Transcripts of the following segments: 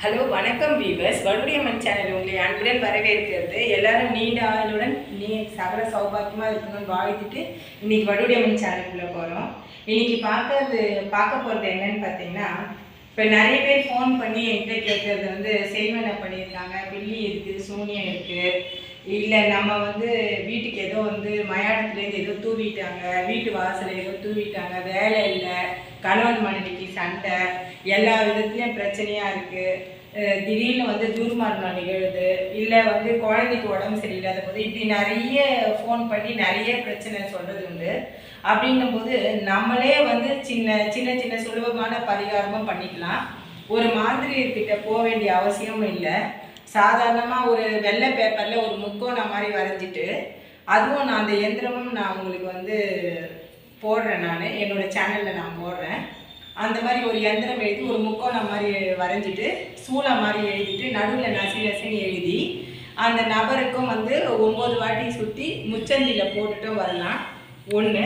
Hello வணக்கம் viewers வலுடியம்மன் channel உங்களை அன்புடன் வரவேற்கிறது. எல்லாரும் நீண்ட ஆயுளுடன் நீ சகல சௌபாக்கியமாக இருக்கணும்னு வாழ்த்துட்டு இன்னைக்கு வலுடியம்மன் சேனலுக்குள்ளே போகிறோம் இன்னைக்கு பார்க்கறது பார்க்க போகிறது என்னன்னு பார்த்தீங்கன்னா இப்போ நிறைய பேர் ஃபோன் பண்ணி என்கிட்ட கேட்கறது வந்து செய்வனை பண்ணியிருக்காங்க. பில்லி இருக்குது சூனியம் இருக்குது இல்லை நம்ம வந்து வீட்டுக்கு ஏதோ வந்து மயானத்துலேருந்து ஏதோ தூவிட்டாங்க. வீட்டு வாசல் ஏதோ தூவிட்டாங்க. வேலை இல்லை. கணவன் மனைவிக்கு சண்டை எல்லா விதத்துலேயும் பிரச்சனையாக இருக்குது திடீர்னு வந்து தூர்மரணம் நிகழுது இல்லை வந்து குழந்தைக்கு உடம்பு சரியில்லாத போது இப்படி நிறைய ஃபோன் பண்ணி நிறைய பிரச்சனை சொல்கிறது உண்டு. அப்படிங்கும்போது நம்மளே வந்து சின்ன சின்ன சின்ன சுலபமான பரிகாரமும் பண்ணிக்கலாம். ஒரு மாந்திரியர்கிட்ட போக வேண்டிய அவசியமும் இல்லை. சாதாரணமாக ஒரு வெள்ளை பேப்பரில் ஒரு முக்கோணம் மாதிரி வரைஞ்சிட்டு அதுவும் நான் அந்த எந்திரமும் நான் உங்களுக்கு வந்து போடுறேன் நான். என்னோடய சேனலில் நான் போடுறேன். அந்த மாதிரி ஒரு எந்திரம் எழுதி ஒரு முக்கோணம் மாதிரி வரைஞ்சிட்டு சூளம் மாதிரி எழுதிட்டு நடுவில் நசி நசின்னு எழுதி அந்த நபருக்கும் வந்து ஒம்பது வாட்டி சுற்றி முச்சந்தியில் போட்டுட்டும் வரலாம் ஒன்று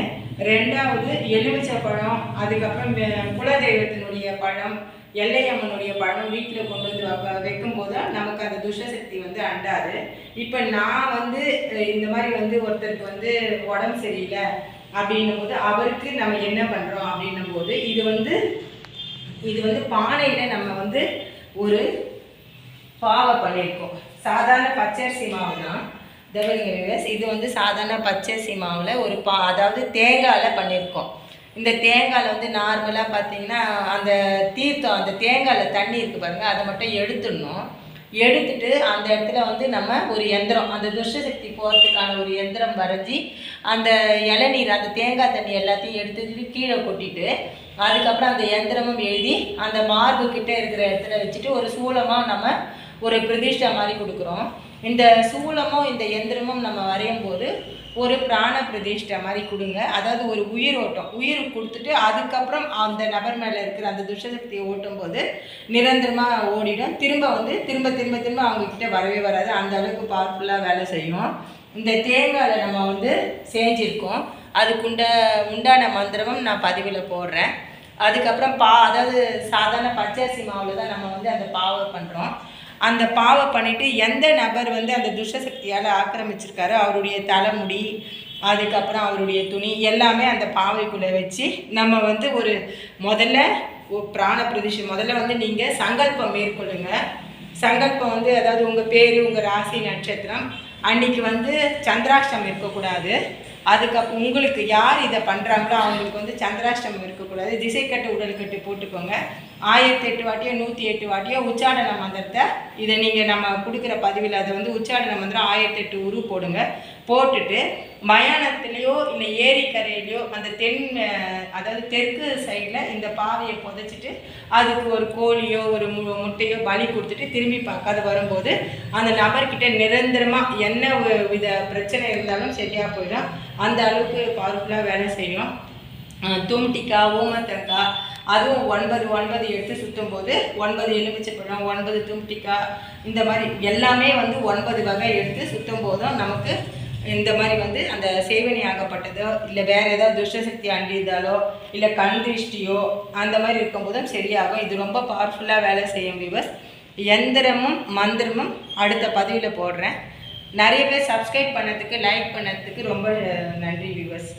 ரெண்டாவது எலுமிச்சை பழம் அதுக்கப்புறம் குலதெய்வத்தினுடைய பழம் எல்லையம்மனுடைய பழம் வீட்டில் கொண்டு வந்து வைப்ப வைக்கும்போது நமக்கு அந்த துஷ்டசக்தி வந்து அண்டாது. இப்போ நான் வந்து இந்த மாதிரி வந்து ஒருத்தருக்கு வந்து உடம்பு சரியில்லை. அப்படின்னும் போது அவருக்கு நம்ம என்ன பண்ணுறோம் அப்படின்னும் போது இது வந்து இது வந்து பானையில் நம்ம வந்து ஒரு பாவை பண்ணியிருக்கோம் சாதாரண பச்சரிசி மாவு தான் தவறுங்க இது வந்து சாதாரண பச்சரிசி மாவில் ஒரு பா அதாவது தேங்காயில் பண்ணியிருக்கோம் இந்த தேங்காயில் வந்து நார்மலாக பார்த்தீங்கன்னா அந்த தீர்த்தம் அந்த தேங்காயில் தண்ணி இருக்குது பாருங்கள் அதை மட்டும் எடுத்துடணும். எடுத்துட்டு அந்த இடத்துல வந்து நம்ம ஒரு எந்திரம் அந்த துஷ்டசக்தி போகிறதுக்கான ஒரு எந்திரம் வரைஞ்சி அந்த இளநீர் அந்த தேங்காய் தண்ணி எல்லாத்தையும் எடுத்துட்டு கீழே கொட்டிட்டு அதுக்கப்புறம் அந்த எந்திரமும் எழுதி அந்த மார்பு கிட்டே இருக்கிற இடத்துல வச்சுட்டு ஒரு சூலமாக நம்ம ஒரு பிரதிஷ்டை மாதிரி கொடுக்குறோம். இந்த சூலமும் இந்த எந்திரமும் நம்ம வரையும் போது ஒரு பிராண பிரதிஷ்டை மாதிரி கொடுங்க. அதாவது ஒரு உயிர் ஓட்டம். உயிர் கொடுத்துட்டு அதுக்கப்புறம் அந்த நபர் மேலே இருக்கிற அந்த துஷ்டசக்தியை ஓட்டும் போது நிரந்தரமாக ஓடிடும். திரும்ப வந்து திரும்ப திரும்ப திரும்ப அவங்கக்கிட்ட வரவே வராது. அந்த அளவுக்கு பவர்ஃபுல்லாக வேலை செய்யும். இந்த தேங்காயில் நம்ம வந்து செஞ்சிருக்கோம். அதுக்குண்ட உண்டான மந்திரமும் நான் பதிவில் போடுறேன். அதுக்கப்புறம் பா அதாவது சாதாரண பச்சரிசி மாவில் தான் நம்ம வந்து அந்த பாவர் பண்ணுறோம் அந்த பாவை பண்ணிவிட்டு எந்த நபர் வந்து அந்த துஷ்டசக்தியால் ஆக்கிரமிச்சிருக்காரோ அவருடைய தலைமுடி அதுக்கப்புறம் அவருடைய துணி எல்லாமே அந்த பாவைக்குள்ளே வச்சு நம்ம வந்து ஒரு முதல்ல பிராண பிரதிஷ்டை முதல்ல வந்து நீங்கள் சங்கல்பம் மேற்கொள்ளுங்க. சங்கல்பம் வந்து அதாவது உங்கள் பேர் உங்கள் ராசி நட்சத்திரம் அன்னைக்கு வந்து சந்திராஷ்டம் இருக்கக்கூடாது. அதுக்கப்புறம் உங்களுக்கு யார் இதை பண்ணுறாங்களோ அவங்களுக்கு வந்து சந்திராஷ்டமம் இருக்கக்கூடாது. திசைக்கட்டு உடல்கட்டு போட்டுக்கோங்க. ஆயிரத்தி எட்டு வாட்டியோ நூற்றி எட்டு வாட்டியோ உச்சாடன மந்திரத்தை இதை நீங்கள் நம்ம கொடுக்குற பதிவில் அதை வந்து உச்சாடன மந்திரம் ஆயிரத்தி எட்டு உரு போடுங்க. போட்டுட்டு மயானத்துலேயோ இல்லை ஏரிக்கரையிலையோ அந்த தென் அதாவது தெற்கு சைடில் இந்த பாவையை புதைச்சிட்டு அதுக்கு ஒரு கோழியோ ஒரு மு முட்டையோ பலி கொடுத்துட்டு திரும்பி பார்க்காத வரும்போது அந்த நபர்கிட்ட நிரந்தரமாக என்ன வித பிரச்சனை இருந்தாலும் சரியாக போயிடும். அந்த அளவுக்கு பவர்ஃபுல்லாக வேலை செய்யும். தும்டிக்கா தும்டிக்காய் அதுவும் ஒன்பது ஒன்பது எடுத்து சுற்றும் போது ஒன்பது எலுமிச்சைப்பழம் ஒன்பது தும்டிக்காய் இந்த மாதிரி எல்லாமே வந்து ஒன்பது வகை எடுத்து சுற்றும் போதும் நமக்கு இந்த மாதிரி வந்து அந்த சேவனி ஆகப்பட்டதோ இல்லை வேற ஏதாவது துஷ்டசக்தி அண்டியதாலோ இல்லை கண் திருஷ்டியோ அந்த மாதிரி இருக்கும்போதும் சரியாகும். இது ரொம்ப பவர்ஃபுல்லாக வேலை செய்யும் விவஸ் எந்திரமும் மந்திரமும் அடுத்த பதிவில் போடுறேன். நிறைய பேர் சப்ஸ்கிரைப் பண்ணதுக்கு லைக் பண்ணதுக்கு ரொம்ப நன்றி விவஸ்